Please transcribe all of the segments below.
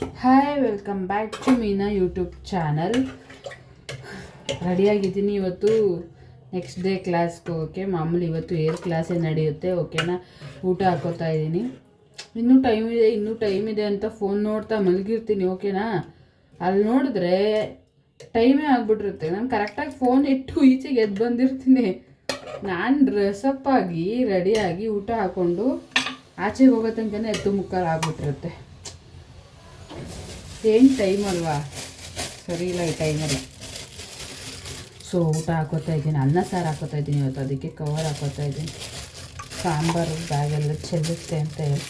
Hi welcome back to Meena YouTube channel ರೆಡಿಯಾಗಿದ್ದೀನಿ ಇವತ್ತು next day ಕ್ಲಾಸ್ಗೆ ಹೋಗೋಕ್ಕೆ ಮಾಮೂಲಿ ಇವತ್ತು ಏರ್ ಕ್ಲಾಸೇ ನಡೆಯುತ್ತೆ ಓಕೆನಾ ಊಟ ಹಾಕೋತಾ ಇದ್ದೀನಿ. ಇನ್ನೂ ಟೈಮ್ ಇದೆ, ಇನ್ನೂ ಟೈಮ್ ಇದೆ ಅಂತ ಫೋನ್ ನೋಡ್ತಾ ಮಲಗಿರ್ತೀನಿ ಓಕೆನಾ ಅಲ್ಲಿ ನೋಡಿದ್ರೆ ಟೈಮೇ ಆಗ್ಬಿಟ್ಟಿರುತ್ತೆ. ನಾನು ಕರೆಕ್ಟಾಗಿ ಫೋನ್ ಇಟ್ಟು ಈಚೆಗೆ ಎದ್ದು ಬಂದಿರ್ತೀನಿ. ನಾನು ಡ್ರೆಸ್ಅಪ್ ಆಗಿ ರೆಡಿಯಾಗಿ ಊಟ ಹಾಕ್ಕೊಂಡು ಆಚೆಗೆ ಹೋಗೋ ತನಕನೇ ಎದ್ದು ಮುಕ್ಕಾಲು ಆಗ್ಬಿಟ್ಟಿರುತ್ತೆ. ಏನು ಟೈಮ್ ಅಲ್ವಾ? ಸರಿ ಇಲ್ಲ ಈ ಟೈಮಲ್ಲಿ ಸೊ ಊಟ ಹಾಕೋತಾ ಇದ್ದೀನಿ, ಅನ್ನ ಸಾರು ಹಾಕೋತಾ ಇದ್ದೀನಿ ಇವತ್ತು, ಅದಕ್ಕೆ ಕವರ್ ಹಾಕೋತಾ ಇದ್ದೀನಿ. ಸಾಂಬಾರು ಬ್ಯಾಗೆಲ್ಲ ಚೆಲ್ಲುತ್ತೆ ಅಂತ ಹೇಳಿ.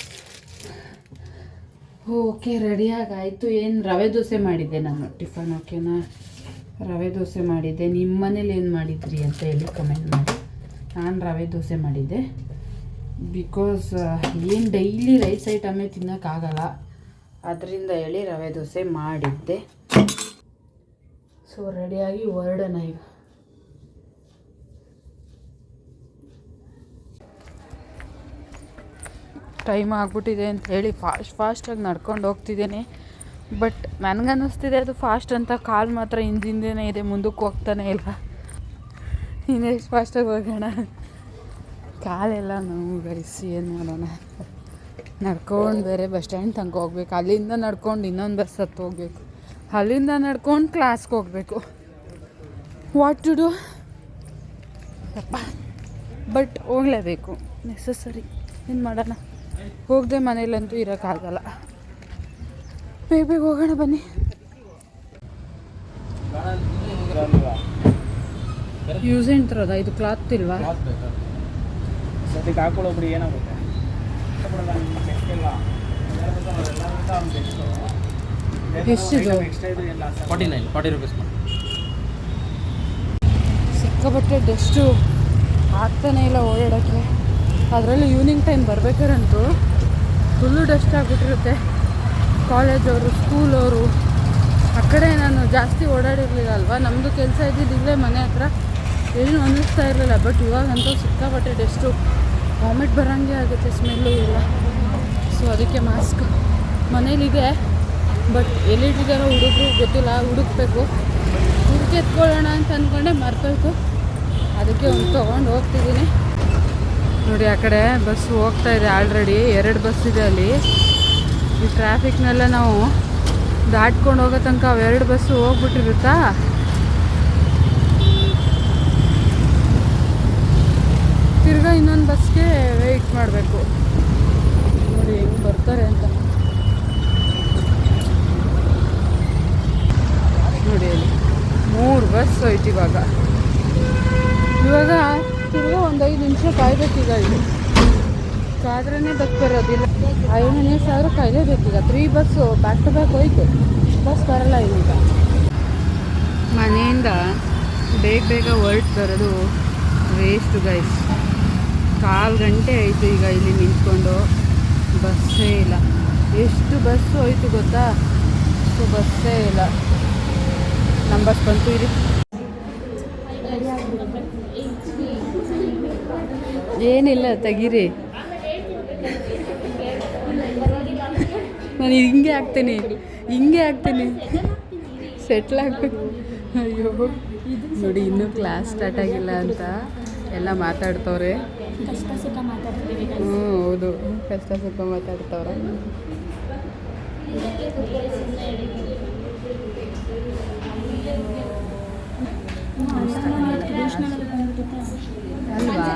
ಓಕೆ ರೆಡಿಯಾಗಾಯಿತು ಏನು ರವೆ ದೋಸೆ ಮಾಡಿದ್ದೆ ನಾನು? ಟಿಫನ್ ಓಕೆನಾ ರವೆ ದೋಸೆ ಮಾಡಿದ್ದೆ. ನಿಮ್ಮ ಮನೇಲಿ ಏನು ಮಾಡಿದ್ರಿ ಅಂತ ಹೇಳಿ ಕಮೆಂಟ್ ಮಾಡಿ. ನಾನು ರವೆ ದೋಸೆ ಮಾಡಿದ್ದೆ. ಬಿಕಾಸ್ ಏನು ಡೈಲಿ ರೈಸ್ ಐಟಮೇ ತಿನ್ನೋಕ್ಕಾಗಲ್ಲ. ಅದರಿಂದ ಹೇಳಿ ರವೆ ದೋಸೆ ಮಾಡಿದ್ದೆ. ಸೊ ರೆಡಿಯಾಗಿ ಹೊರಡೋಣ ಈಗ. ಟೈಮ್ ಆಗ್ಬಿಟ್ಟಿದೆ ಅಂತ ಹೇಳಿ ಫಾಸ್ಟ್ ಫಾಸ್ಟಾಗಿ ನಡ್ಕೊಂಡು ಹೋಗ್ತಿದ್ದೇನೆ. ಬಟ್ ನನಗನ್ನಿಸ್ತಿದೆ ಅದು ಫಾಸ್ಟ್ ಅಂತ. ಕಾಲು ಮಾತ್ರ ಹಿಂದಿಂದೇನೆ ಇದೆ, ಮುಂದಕ್ಕೆ ಹೋಗ್ತಾನೆ ಇಲ್ಲ. ಇನ್ನೆಷ್ಟು ಫಾಸ್ಟಾಗಿ ಹೋಗೋಣ ಕಾಲೆಲ್ಲ ನೋವು ಗೈಸಿ ಏನು ಮಾಡೋಣ? ನಡ್ಕೊಂಡು ಬೇರೆ ಬಸ್ ಸ್ಟ್ಯಾಂಡ್ ತನಕ ಹೋಗ್ಬೇಕು. ಅಲ್ಲಿಂದ ನಡ್ಕೊಂಡು ಇನ್ನೊಂದು ಬಸ್ ಹತ್ತು ಹೋಗ್ಬೇಕು. ಅಲ್ಲಿಂದ ನಡ್ಕೊಂಡು ಕ್ಲಾಸ್ಗೆ ಹೋಗಬೇಕು. ವಾಟ್ ಟು ಡೂ ಅಪ್ಪ ಬಟ್ ಹೋಗಲೇಬೇಕು. ನೆಸಸರಿ ಏನು ಮಾಡೋಣ? ಹೋಗದೆ ಮನೇಲಂತೂ ಇರೋಕ್ಕಾಗಲ್ಲ ಬೇಗ ಬೇಗ ಹೋಗೋಣ ಬನ್ನಿ. ಯೂಸ್ ತರೋದ ಇದು ಕ್ಲಾತ್ ಇಲ್ವಾ? ಹಾಕೊಳ್ಳೋಬ್ರಿ ಏನಾಗುತ್ತೆ? ರುಪೀಸ್ ಸಿಕ್ಕಾಪಟ್ಟೆ ಡಸ್ಟು ಆಗ್ತಾನೆ ಇಲ್ಲ ಓಡಾಡೋಕ್ಕೆ. ಅದರಲ್ಲೂ ಈವ್ನಿಂಗ್ ಟೈಮ್ ಬರ್ಬೇಕಾರಂತೂ ಫುಲ್ಲು ಡಸ್ಟ್ ಆಗಿಬಿಟ್ಟಿರುತ್ತೆ. ಕಾಲೇಜವರು ಸ್ಕೂಲವರು ಆ ಕಡೆ ನಾನು ಜಾಸ್ತಿ ಓಡಾಡಿರಲಿಲ್ಲ ಅಲ್ವಾ? ನಮ್ಮದು ಕೆಲಸ ಇದ್ದಿದ್ದು ಇಲ್ಲೇ ಮನೆ ಹತ್ರ. ಏನು ಅನ್ನಿಸ್ತಾ ಇರಲಿಲ್ಲ ಬಟ್ ಇವಾಗಂತೂ ಸಿಕ್ಕಾಪಟ್ಟೆ ಡಸ್ಟು ವಾಮಿಟ್ ಬರೋಂಗೆ ಆಗುತ್ತೆ ಸ್ಮೆಲ್ಲು ಎಲ್ಲ ಸೊ ಅದಕ್ಕೆ ಮಾಸ್ಕ್ ಮನೇಲಿದೆ ಬಟ್ ಎಲ್ಲಿಟ್ಟಿದ್ದಾರೋ ಹುಡುಗರು ಗೊತ್ತಿಲ್ಲ, ಹುಡುಕ್ಬೇಕು. ಹುಡುಕಿ ಎತ್ಕೊಳ್ಳೋಣ ಅಂತ ಅಂದ್ಕೊಂಡೆ ಮರ್ತೋಯ್ತು ಅದಕ್ಕೆ ಒಂದು ತೊಗೊಂಡು ಹೋಗ್ತಿದ್ದೀನಿ. ನೋಡಿ, ಆ ಕಡೆ ಬಸ್ ಹೋಗ್ತಾ ಇದೆ ಆಲ್ರೆಡಿ ಎರಡು ಬಸ್ ಇದೆ ಅಲ್ಲಿ. ಈ ಟ್ರಾಫಿಕ್ನೆಲ್ಲ ನಾವು ದಾಟ್ಕೊಂಡು ಹೋಗೋ ತನಕ ಅವೆರಡು ಬಸ್ಸು ಹೋಗ್ಬಿಟ್ಟಿರುತ್ತಾ ತಿರ್ಗಾ ಇನ್ನೊಂದು ಬಸ್ಗೆ ವೆಯ್ಟ್ ಮಾಡಬೇಕು. ನೋಡಿ ಹೆಂಗೆ ಬರ್ತಾರೆ ಅಂತ. ನೋಡಿ ಅಲ್ಲಿ ಮೂರು ಬಸ್ ಹೋಯ್ತು ಇವಾಗ. ಇವಾಗ ತಿರ್ಗಾ ಒಂದು ಐದು ನಿಮಿಷ ಕಾಯ್ಬೇಕೀಗ ಇಲ್ಲಿ ಕಾದ್ರೇ ಬಸ್ ಬರೋದಿಲ್ಲ. ಐದು ನಿಮಿಷ ಆದರೂ ಕಾಯ್ಲೇಬೇಕೀಗ. Three bus back to back ಹೋಯ್ತು. ಬಸ್ ಬರಲ್ಲ ಈಗ ಮನೆಯಿಂದ ಬೇಗ ಬೇಗ ಹೊರಟು ಬರೋದು ವೇಸ್ಟ್ ಗೈಸ್ ಕಾಲು ಗಂಟೆ ಆಯಿತು ಈಗ ಇಲ್ಲಿ ನಿಂತ್ಕೊಂಡು. ಬಸ್ಸೇ ಇಲ್ಲ. ಎಷ್ಟು ಬಸ್ಸು ಹೋಯ್ತು ಗೊತ್ತಾ? ಸೊ ಬಸ್ಸೇ ಇಲ್ಲ. ನಮ್ಮ ಬಸ್ ಬಂತು ಇರಿ. ಏನಿಲ್ಲ, ತೆಗೀರಿ. ನಾನು ಹಿಂಗೆ ಹಾಕ್ತೀನಿ. ಹಿಂಗೆ ಹಾಕ್ತೀನಿ. ಸೆಟ್ಲ್ ಆಗ್ಬೇಕು. ಅಯ್ಯೋ. ನೋಡಿ, ಇನ್ನೂ ಕ್ಲಾಸ್ ಸ್ಟಾರ್ಟ್ ಆಗಿಲ್ಲ ಅಂತ ಎಲ್ಲ ಮಾತಾಡ್ತವ್ರೆ. ಕಷ್ಟ ಸುಖ ಮಾತಾಡ್ತೀವಿ ಹ್ಞೂ ಹೌದು. ಕಷ್ಟ ಸುಖ ಮಾತಾಡ್ತಾವ್ರೆ ಅಲ್ವಾ?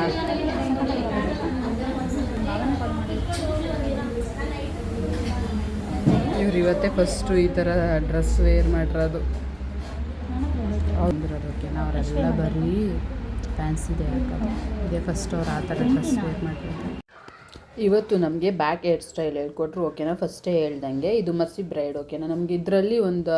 ಇವ್ರು ಇವತ್ತೇ ಫಸ್ಟು ಈ ಥರ ಡ್ರೆಸ್ ವೇರ್ ಮಾಡಿರೋದು. ಹೌದ್ರದಕ್ಕೆ ಅವರೆಲ್ಲ ಬರೀ ಫ್ಯಾನ್ಸಿದೆ ಹಾಕೋದು ಇದೇ ಫಸ್ಟ್ ಅವ್ರು ಆ ಥರ ಡ್ರೆಸ್ ವೇರ್ ಇವತ್ತು ನಮಗೆ ಬ್ಯಾಕ್ ಹೇರ್ ಸ್ಟೈಲ್ ಹೇಳ್ಕೊಟ್ರು ಓಕೆನಾ ಫಸ್ಟೇ ಹೇಳ್ದಂಗೆ ಇದು ಮಸಿ ಬ್ರೈಡ್ ಓಕೆನಾ ನಮಗೆ ಇದರಲ್ಲಿ ಒಂದು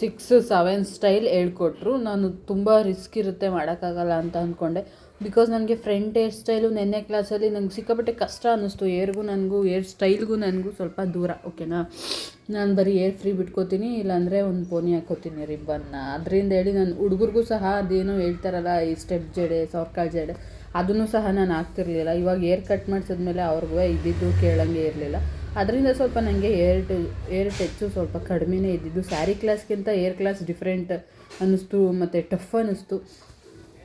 ಸಿಕ್ಸ್ ಸೆವೆನ್ ಸ್ಟೈಲ್ ಹೇಳ್ಕೊಟ್ರು. ನಾನು ತುಂಬ ರಿಸ್ಕ್ ಇರುತ್ತೆ ಮಾಡೋಕ್ಕಾಗಲ್ಲ ಅಂತ ಅಂದ್ಕೊಂಡೆ. ಬಿಕಾಸ್ ನನಗೆ ಫ್ರಂಟ್ ಹೇರ್ ಸ್ಟೈಲು ನೆನ್ನೆ ಕ್ಲಾಸಲ್ಲಿ ನಂಗೆ ಸಿಕ್ಕಾಪಟ್ಟೆ ಕಷ್ಟ ಅನ್ನಿಸ್ತು. ಏರ್ಗೂ ನನಗೂ ಹೇರ್ ಸ್ಟೈಲ್ಗೂ ನನಗೂ ಸ್ವಲ್ಪ ದೂರ ಓಕೆನಾ ನಾನು ಬರೀ ಏರ್ ಫ್ರೀ ಬಿಟ್ಕೋತೀನಿ, ಇಲ್ಲಾಂದರೆ ಒಂದು ಪೋನಿ ಹಾಕೋತೀನಿ ರಿಬ್ಬನ್ನ ಅದರಿಂದ ಹೇಳಿ ನಾನು ಹುಡುಗರಿಗೂ ಸಹ ಅದೇನೋ ಹೇಳ್ತಾರಲ್ಲ, ಈ ಸ್ಟೆಪ್ ಜಡೆ ಸಾರ್ಕಾಲ್ ಜಡೆ ಅದನ್ನು ಸಹ ನಾನು ಹಾಕ್ತಿರ್ಲಿಲ್ಲ. ಇವಾಗ ಏರ್ ಕಟ್ ಮಾಡಿಸಿದ್ಮೇಲೆ ಅವ್ರಿಗೂ ಇದ್ದಿದ್ದು ಕೇಳಂಗೆ ಇರಲಿಲ್ಲ. ಅದರಿಂದ ಸ್ವಲ್ಪ ನನಗೆ ಏರ್ ಟು ಏರ್ ಟಚ್ಚು ಸ್ವಲ್ಪ ಕಡಿಮೆನೇ ಇದ್ದಿದ್ದು. ಸ್ಯಾರಿ ಕ್ಲಾಸ್ಗಿಂತ ಏರ್ ಕ್ಲಾಸ್ ಡಿಫ್ರೆಂಟ್ ಅನ್ನಿಸ್ತು, ಮತ್ತು ಟಫ್ ಅನ್ನಿಸ್ತು.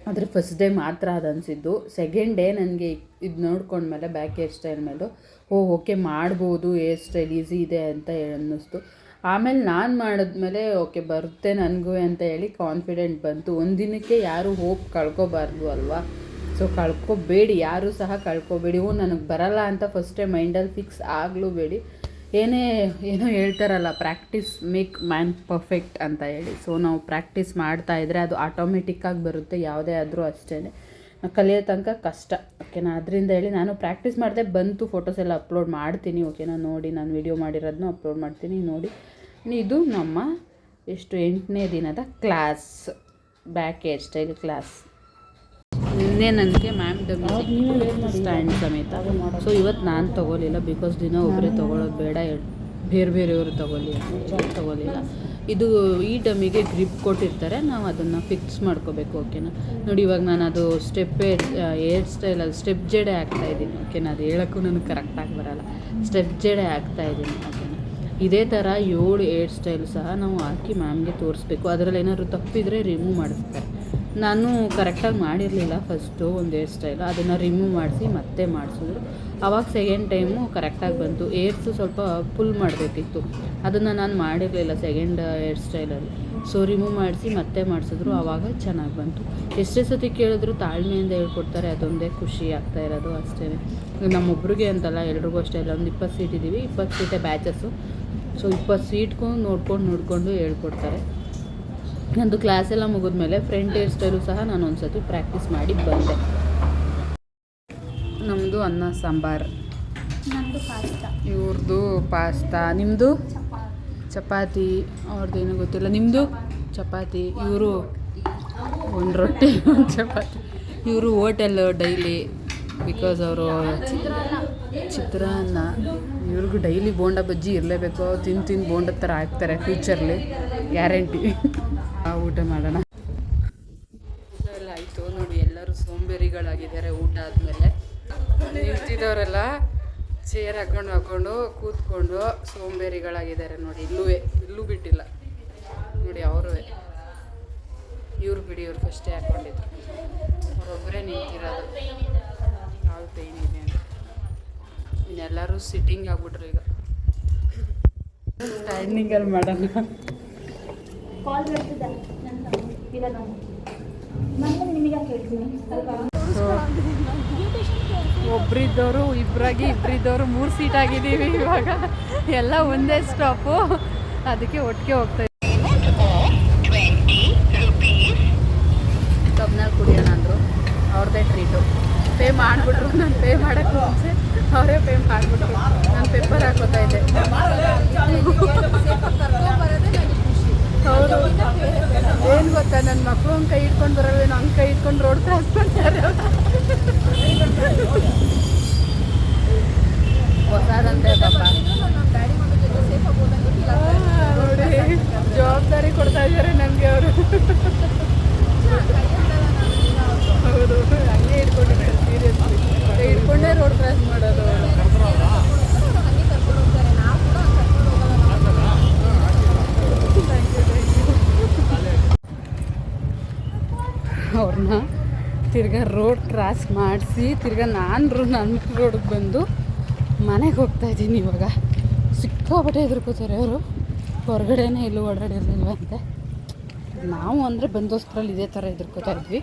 ಆದರೆ ಫಸ್ಟ್ ಡೇ ಮಾತ್ರ ಅದು ಅನಿಸಿದ್ದು. ಸೆಕೆಂಡ್ ಡೇ ನನಗೆ ಇದು ನೋಡ್ಕೊಂಡ್ಮೇಲೆ ಬ್ಯಾಕ್ ಹೇರ್ ಸ್ಟೈಲ್ ಮೇಲೆ, ಓ ಓಕೆ ಮಾಡ್ಬೋದು ಹೇರ್ ಸ್ಟೈಲ್ ಈಸಿ ಇದೆ ಅಂತ ಅನ್ನಿಸ್ತು. ಆಮೇಲೆ ನಾನು ಮಾಡಿದ್ಮೇಲೆ ಓಕೆ ಬರುತ್ತೆ ನನಗೂ ಅಂತ ಹೇಳಿ ಕಾನ್ಫಿಡೆಂಟ್ ಬಂತು. ಒಂದಿನಕ್ಕೆ ಯಾರು ಹೋಪ್ ಕಳ್ಕೊಬಾರ್ದು ಅಲ್ವಾ? ಸೊ ಕಳ್ಕೊಬೇಡಿ, ಯಾರೂ ಸಹ ಕಳ್ಕೊಬೇಡಿ. ಓ, ನನಗೆ ಬರಲ್ಲ ಅಂತ ಫಸ್ಟೇ ಮೈಂಡಲ್ಲಿ ಫಿಕ್ಸ್ ಆಗಲೂಬೇಡಿ ಏನೇ ಏನೋ ಹೇಳ್ತಾರಲ್ಲ ಪ್ರಾಕ್ಟೀಸ್ ಮೇಕ್ ಮ್ಯಾನ್ ಪರ್ಫೆಕ್ಟ್ ಅಂತ ಹೇಳಿ. ಸೊ ನಾವು ಪ್ರಾಕ್ಟೀಸ್ ಮಾಡ್ತಾ ಇದ್ದರೆ ಅದು ಆಟೋಮೆಟಿಕ್ಕಾಗಿ ಬರುತ್ತೆ, ಯಾವುದೇ ಆದರೂ ಅಷ್ಟೇ ಕಲಿಯೋ ತನಕ ಕಷ್ಟ ಓಕೆನಾ ಅದರಿಂದ ಹೇಳಿ ನಾನು ಪ್ರಾಕ್ಟೀಸ್ ಮಾಡಿದೆ ಬಂತು ಫೋಟೋಸ್ ಎಲ್ಲ ಅಪ್ಲೋಡ್ ಮಾಡ್ತೀನಿ ಓಕೆನಾ ನೋಡಿ, ನಾನು ವಿಡಿಯೋ ಮಾಡಿರೋದನ್ನು ಅಪ್ಲೋಡ್ ಮಾಡ್ತೀನಿ, ನೋಡಿ. ಇದು ನಮ್ಮ ಎಷ್ಟು ಎಂಟನೇ ದಿನದ class back hair style class ನಿನ್ನೆ ನನಗೆ ಮ್ಯಾಮ್ ಸ್ಟ್ಯಾಂಡ್ ಸಮೇತ. ಸೊ ಇವತ್ತು ನಾನು ತೊಗೊಲಿಲ್ಲ ಬಿಕಾಸ್ ದಿನ ಒಬ್ಬರೇ ತೊಗೊಳೋದು ಬೇಡ. ಬೇರೆ ಬೇರೆಯವರು ತೊಗೊಲಿ ತೊಗೊಳಿಲ್ಲ ತೊಗೊಲಿಲ್ಲ. ಇದು ಈ ಡಮ್ಮಿಗೆ ಗ್ರಿಪ್ ಕೊಟ್ಟಿರ್ತಾರೆ. ನಾವು ಅದನ್ನು ಫಿಕ್ಸ್ ಮಾಡ್ಕೋಬೇಕು ಓಕೆನಾ ನೋಡಿ, ಇವಾಗ ನಾನು ಅದು ಸ್ಟೆಪ್ ಏರ್ ಸ್ಟೈಲಲ್ಲಿ ಸ್ಟೆಪ್ ಜಡೆ ಆಗ್ತಾ ಇದ್ದೀನಿ ಓಕೆನಾ ಅದು ಹೇಳೋಕ್ಕೂ ನನಗೆ ಕರೆಕ್ಟಾಗಿ ಬರಲ್ಲ. ಸ್ಟೆಪ್ ಜಡೆ ಆಗ್ತಾ ಇದ್ದೀನಿ ಓಕೆನಾ ಇದೇ ಥರ ಏಳು ಏರ್ ಸ್ಟೈಲ್ ಸಹ ನಾವು ಹಾಕಿ ಮ್ಯಾಮ್ಗೆ ತೋರಿಸ್ಬೇಕು. ಅದರಲ್ಲಿ ಏನಾದ್ರು ತಪ್ಪಿದರೆ ರಿಮೂವ್ ಮಾಡಿಸ್ತಾರೆ. ನಾನು ಕರೆಕ್ಟಾಗಿ ಮಾಡಿರಲಿಲ್ಲ ಫಸ್ಟು ಒಂದು ಹೇರ್ ಸ್ಟೈಲ್ ಅದನ್ನು ರಿಮೂವ್ ಮಾಡಿಸಿ ಮತ್ತೆ ಮಾಡಿಸಿದ್ರು. ಆವಾಗ ಸೆಕೆಂಡ್ ಟೈಮು ಕರೆಕ್ಟಾಗಿ ಬಂತು. ಏರ್ಸು ಸ್ವಲ್ಪ ಪುಲ್ ಮಾಡಬೇಕಿತ್ತು. ಅದನ್ನು ನಾನು ಮಾಡಿರಲಿಲ್ಲ ಸೆಕೆಂಡ್ ಹೇರ್ ಸ್ಟೈಲಲ್ಲಿ ಸೊ ರಿಮೂವ್ ಮಾಡಿಸಿ ಮತ್ತೆ ಮಾಡಿಸಿದ್ರು. ಆವಾಗ ಚೆನ್ನಾಗಿ ಬಂತು. ಎಷ್ಟೇ ಸತಿ ಕೇಳಿದ್ರು ತಾಳ್ಮೆಯಿಂದ ಹೇಳ್ಕೊಡ್ತಾರೆ. ಅದೊಂದೇ ಖುಷಿ ಆಗ್ತಾ ಇರೋದು ಅಷ್ಟೇ. ನಮ್ಮೊಬ್ರಿಗೆ ಅಂತಲ್ಲ, ಎಲ್ರಿಗೂ ಅಷ್ಟೇ ಇಲ್ಲ ಒಂದು ಇಪ್ಪತ್ತು ಸೀಟ್ ಇದ್ದೀವಿ. ಇಪ್ಪತ್ತು ಸೀಟೇ ಬ್ಯಾಚಸ್ಸು ಸೊ ಇಪ್ಪತ್ತು ಸೀಟ್ಗೂ ನೋಡ್ಕೊಂಡು, ನೋಡಿಕೊಂಡು ಹೇಳ್ಕೊಡ್ತಾರೆ. ನಂದು ಕ್ಲಾಸ್ ಎಲ್ಲ ಮುಗಿದ್ಮೇಲೆ ಫ್ರಂಟ್ ಹೇರ್ ಸ್ಟೈಲು ಸಹ ನಾನು ಒಂದು ಸತಿ ಪ್ರಾಕ್ಟೀಸ್ ಮಾಡಿ ಬಂದೆ. ನಮ್ಮದು ಅನ್ನ ಸಾಂಬಾರು. ನಮ್ಮದು ಪಾಸ್ತಾ ಇವ್ರದ್ದು ಪಾಸ್ತಾ ನಿಮ್ಮದು ಚಪಾತಿ. ಅವ್ರದ್ದೇನೋ ಗೊತ್ತಿಲ್ಲ. ನಿಮ್ಮದು ಚಪಾತಿ. ಇವರು ಒಂದು ರೊಟ್ಟಿ ಒಂದು ಚಪಾತಿ. ಇವರು ಹೋಟೆಲ್ ಡೈಲಿ ಬಿಕಾಸ್ ಅವರು ಚಿತ್ರಾನ್ನ. ಇವ್ರಿಗೂ ಡೈಲಿ ಬೋಂಡ ಬಜ್ಜಿ ಇರಲೇಬೇಕು. ತಿಂದು ತಿಂದು ಬೋಂಡ ಥರ ಹಾಕ್ತಾರೆ ಫ್ಯೂಚರ್ಲಿ ಗ್ಯಾರಂಟಿ ಊಟ ಮಾಡೋಣ. ಊಟ ಎಲ್ಲ ಆಯಿತು ನೋಡಿ ಎಲ್ಲರೂ ಸೋಂಬೇರಿಗಳಾಗಿದ್ದಾರೆ ಊಟ ಆದಮೇಲೆ. ನಿಂತಿದ್ದವರೆಲ್ಲ ಚೇರ್ ಹಾಕೊಂಡು ಹಾಕೊಂಡು ಕೂತ್ಕೊಂಡು ಸೋಂಬೇರಿಗಳಾಗಿದ್ದಾರೆ ನೋಡಿ ಇಲ್ಲೂ ಇಲ್ಲೂ ಬಿಟ್ಟಿಲ್ಲ. ನೋಡಿ ಅವರು ಇವ್ರು ಬಿಡಿ ಇವ್ರು ಫಸ್ಟೇ ಹಾಕೊಂಡಿದ್ರು. ಅವರೊಬ್ಬರೇ ನಿಂತಿರೋದು. ಯಾವ ಪೈನ್ ಇದೆ ಅಂತ. ಇನ್ನೆಲ್ಲರೂ ಸಿಟ್ಟಿಂಗ್ ಆಗ್ಬಿಟ್ರು ಈಗ. ಸ್ಟ್ಯಾಂಡಿಂಗಲ್ಲಿ ಮಾಡೋಣ. ಕಾಲ್ ಬರ್ತಿದ್ದ ನನ್ನ ಇಲ್ಲ ನಾನು ಮತ್ತೆ ನಿಮಗೆ ಕೇಳ್ತೀನಿ. ಅಲ್ವಾ ಒಬ್ರಿದ್ದವರು ಇಬ್ಬರಾಗಿ ಇಬ್ಬರಿದ್ದವರು ಮೂರು ಸೀಟ್ ಆಗಿದ್ದೀವಿ ಇವಾಗ. ಎಲ್ಲ ಒಂದೇ ಸ್ಟಾಪು ಅದಕ್ಕೆ ಒಟ್ಟಿಗೆ ಹೋಗ್ತಾ ಕಬ್ನಲ್ಲಿ ಕುಡಿಯೋಣ ಅಂದರು ಅವ್ರದ್ದೇ ಟ್ರೀಟು ಪೇ ಮಾಡಿಬಿಟ್ರು ನಾನು ಪೇ ಮಾಡೋಕ್ಕೆ ಮುಂಚೆ ಅವರೇ ಪೇ ಮಾಡಿಬಿಟ್ರು ನಾನು ಪೇಪರ್ ಹಾಕೋತಾ ಇದ್ದೆ ಹೌದು ಏನು ಗೊತ್ತಾ ನನ್ನ ಮಕ್ಕಳು ಕೈ ಇಟ್ಕೊಂಡು ಬರಲ್ವೇನೋ ಹಂಗೆ ಕೈ ಇಟ್ಕೊಂಡು ರೋಡ್ ಕ್ರಾಸ್ ಮಾಡ್ತಾರೆ ಹೊಸದಂತೆ ಜವಾಬ್ದಾರಿ ಕೊಡ್ತಾ ಇದ್ದಾರೆ ನಮಗೆ ಅವರು ಹೌದು ಹಂಗೆ ಇಟ್ಕೊಂಡಿದ್ದಾರೆ ಸೀರಿಯಸ್ಲಿ ಕೈ ಇಟ್ಕೊಂಡೇ ರೋಡ್ ಕ್ರಾಸ್ ಮಾಡೋದು ಅವ್ರನ್ನ ತಿರ್ಗಾ ರೋಡ್ ಕ್ರಾಸ್ ಮಾಡಿಸಿ ತಿರ್ಗಾ ನಾನು ನನ್ನ ರೋಡಿಗೆ ಬಂದು ಮನೆಗೆ ಹೋಗ್ತಾ ಇದ್ದೀನಿ ಇವಾಗ. ಸಿಕ್ಕಾಪಟ್ಟೆ ಹೆದರ್ಕೋತಾರೆ ಅವರು. ಹೊರಗಡೆನೇ ಎಲ್ಲೂ ಓಡಾಡಿರ್ಲಿಲ್ವಂತೆ ನಾವು ಅಂದರೆ ಬಂದೋಸ್ಕರಲ್ಲಿ ಇದೇ ಥರ ಹೆದರ್ಕೋತಾ ಇದ್ವಿ.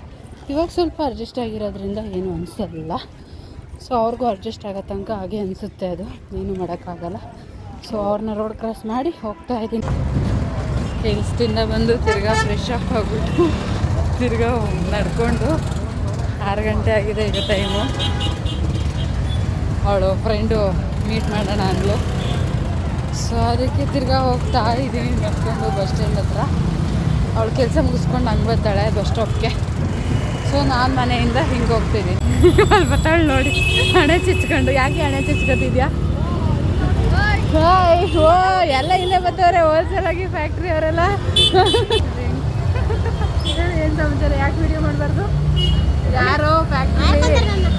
ಇವಾಗ ಸ್ವಲ್ಪ ಅಡ್ಜಸ್ಟ್ ಆಗಿರೋದ್ರಿಂದ ಏನು ಅನಿಸಲ್ಲ ಸೊ ಅವ್ರಿಗೂ ಅಡ್ಜಸ್ಟ್ ಆಗೋ ತನಕ ಹಾಗೆ ಅನಿಸುತ್ತೆ ಅದು. ಏನು ಮಾಡೋಕ್ಕಾಗಲ್ಲ. ಸೊ ಅವ್ರನ್ನ ರೋಡ್ ಕ್ರಾಸ್ ಮಾಡಿ ಹೋಗ್ತಾ ಇದ್ದೀನಿ. ಹಿಲ್ಸ್ದಿಂದ ಬಂದು ತಿರ್ಗಾ ಫ್ರೆಶ್ ಅಪ್ ಆಗಿಬಿಟ್ಟು ತಿರ್ಗಾ ನಡ್ಕೊಂಡು ಆರು ಗಂಟೆ ಆಗಿದೆ ಈಗ ಟೈಮು ಅವಳು ಫ್ರೆಂಡು ಮೀಟ್ ಮಾಡೋಣ ಅಂದ್ಲು. ಸೊ ಅದಕ್ಕೆ ತಿರ್ಗಾ ಹೋಗ್ತಾ ಇದ್ದೀನಿ ನಡ್ಕೊಂಡು ಬಸ್ ಸ್ಟ್ಯಾಂಡ್ ಹತ್ರ. ಅವಳು ಕೆಲಸ ಮುಗಿಸ್ಕೊಂಡು ಹಂಗೆ ಬರ್ತಾಳೆ ಬಸ್ ಸ್ಟಾಪ್ಗೆ ಸೊ ನಾನು ಮನೆಯಿಂದ ಹಿಂಗೆ ಹೋಗ್ತಿದ್ದೀನಿ. ಅಲ್ಲಿ ಬರ್ತಾಳೆ ನೋಡಿ. ಹಣೆ ಚಿಚ್ಕೊಂಡು. ಯಾಕೆ ಹಣೆ ಚಿಚ್ಕೊತಿದ್ಯಾ? ಹಾಯ್ ಓ, ಎಲ್ಲ ಇಲ್ಲೇ ಬರ್ತಾವ್ರೆ ಹೋಲ್ಸೇಲಾಗಿ ಫ್ಯಾಕ್ಟ್ರಿ ಅವರೆಲ್ಲ. ಏನು ಸಮಾಚಾರ? ಯಾಕೆ ವಿಡಿಯೋ ಮಾಡಬಾರ್ದು? ಯಾರೋ ಫ್ಯಾಕ್ಟ್ರಿ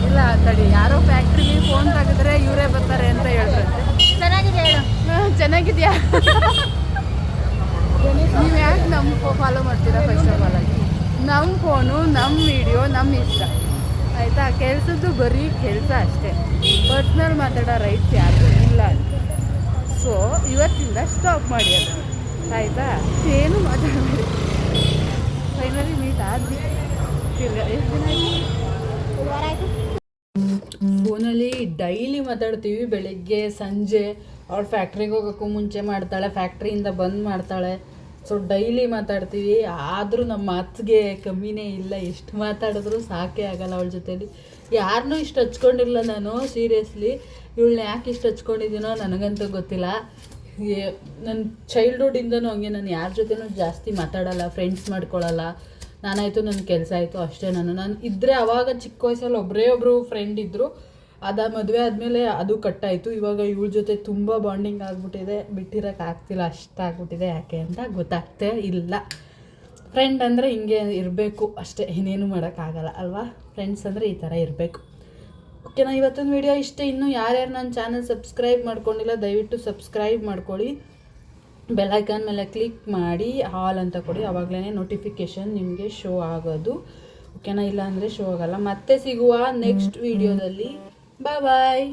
ಇಲ್ಲ ತಡಿ ಯಾರೋ ಫ್ಯಾಕ್ಟ್ರಿಗೆ ಫೋನ್ ತೆಗೆದ್ರೆ ಇವರೇ ಬರ್ತಾರೆ ಅಂತ ಹೇಳ್ತಾರೆ. ಚೆನ್ನಾಗಿದೆ ಹೇಳು. ಚೆನ್ನಾಗಿದ್ಯಾ? ನೀವು ಯಾಕೆ ನಮ್ಮ ಫಾಲೋ ಮಾಡ್ತೀರಾ ಫಸ್ಟ್ ಆಫ್ ಆಲ್ ಆಗಿ? ನಮ್ಮ ಫೋನು ನಮ್ಮ ವಿಡಿಯೋ ನಮ್ಮ ಇಷ್ಟ. ಆಯಿತಾ? ಕೆಲಸದ್ದು ಬರೀ ಕೆಲಸ ಅಷ್ಟೇ. ಪರ್ಸ್ನಲ್ ಮಾತಾಡೋ ರೈಟ್ಸ್ ಯಾರಿಗೂ ಇಲ್ಲ ಅಂತ. ಸೊ ಇವತ್ತಿಂದ ಸ್ಟಾಪ್ ಮಾಡಿ ಅದು ಆಯಿತಾ? ಏನು ಮಾತಾಡಬೇಡಿ. ಫೈನಲಿ ಮೀಟ್ ಆದ್ವಿ. ಫೋನಲ್ಲಿ ಡೈಲಿ ಮಾತಾಡ್ತೀವಿ, ಬೆಳಿಗ್ಗೆ, ಸಂಜೆ. ಅವ್ಳು ಫ್ಯಾಕ್ಟ್ರಿಗೆ ಹೋಗೋಕ್ಕೂ ಮುಂಚೆ ಮಾಡ್ತಾಳೆ, ಫ್ಯಾಕ್ಟ್ರಿಯಿಂದ ಬಂದ್ ಮಾಡ್ತಾಳೆ. ಸೊ ಡೈಲಿ ಮಾತಾಡ್ತೀವಿ. ಆದರೂ ನಮ್ಮ ಮಾತಿಗೆ ಕಮ್ಮಿನೇ ಇಲ್ಲ. ಎಷ್ಟು ಮಾತಾಡಿದ್ರು ಸಾಕೇ ಆಗಲ್ಲ ಅವಳ ಜೊತೇಲಿ. ಯಾರನ್ನೂ ಇಷ್ಟು ಹಚ್ಕೊಂಡಿಲ್ಲ ನಾನು, ಸೀರಿಯಸ್ಲಿ. ಇವಳನ್ನ ಯಾಕೆ ಇಷ್ಟು ಹಚ್ಕೊಂಡಿದ್ದೀನೋ ನನಗಂತೂ ಗೊತ್ತಿಲ್ಲ. ನನ್ನ ಚೈಲ್ಡ್ಹುಡ್ಡಿಂದನೂ ಹಂಗೆ. ನಾನು ಯಾರ ಜೊತೆನೂ ಜಾಸ್ತಿ ಮಾತಾಡಲ್ಲ ಫ್ರೆಂಡ್ಸ್ ಮಾಡ್ಕೊಳ್ಳಲ್ಲ ನಾನಾಯಿತು ನನ್ನ ಕೆಲಸ ಆಯಿತು, ಅಷ್ಟೇ ನಾನು. ನಾನು ಇದ್ದರೆ ಅವಾಗ ಚಿಕ್ಕ ವಯಸ್ಸಲ್ಲಿ ಒಬ್ಬರೇ ಒಬ್ಬರು ಫ್ರೆಂಡ್ ಇದ್ದರು ಅದ ಮದುವೆ ಆದಮೇಲೆ ಅದು ಕಟ್ಟಾಯಿತು ಇವಾಗ ಇವಳ ಜೊತೆ ತುಂಬ ಬಾಂಡಿಂಗ್ ಆಗಿಬಿಟ್ಟಿದೆ. ಬಿಟ್ಟಿರೋಕೆ ಆಗ್ತಿಲ್ಲ ಅಷ್ಟಾಗ್ಬಿಟ್ಟಿದೆ ಯಾಕೆ ಅಂತ ಗೊತ್ತಾಗ್ತೇ ಇಲ್ಲ. ಫ್ರೆಂಡ್ ಅಂದರೆ ಹಿಂಗೆ ಇರಬೇಕು. ಅಷ್ಟೇ, ಇನ್ನೇನು ಮಾಡೋಕ್ಕಾಗಲ್ಲ ಅಲ್ವಾ? ಫ್ರೆಂಡ್ಸ್ ಅಂದರೆ ಈ ಥರ ಇರಬೇಕು. ಓಕೆನಾ ಇವತ್ತೊಂದು ವಿಡಿಯೋ ಇಷ್ಟೇ. ಇನ್ನು ಯಾರ್ಯಾರು ನನ್ನ ಚಾನಲ್ ಸಬ್ಸ್ಕ್ರೈಬ್ ಮಾಡ್ಕೊಂಡಿಲ್ಲ, ದಯವಿಟ್ಟು ಸಬ್ಸ್ಕ್ರೈಬ್ ಮಾಡ್ಕೊಳ್ಳಿ. ಬೆಲ್ಲೈಕನ್ ಮೇಲೆ ಕ್ಲಿಕ್ ಮಾಡಿ ಹಾಲ್ ಅಂತ ಕೊಡಿ. ಆವಾಗಲೇ ನೋಟಿಫಿಕೇಷನ್ ನಿಮಗೆ ಶೋ ಆಗೋದು. ಓಕೆನಾ ಇಲ್ಲ ಅಂದರೆ ಶೋ ಆಗೋಲ್ಲ. ಮತ್ತೆ ಸಿಗುವ ನೆಕ್ಸ್ಟ್ ವೀಡಿಯೋದಲ್ಲಿ ಬಾಯ್ ಬಾಯ್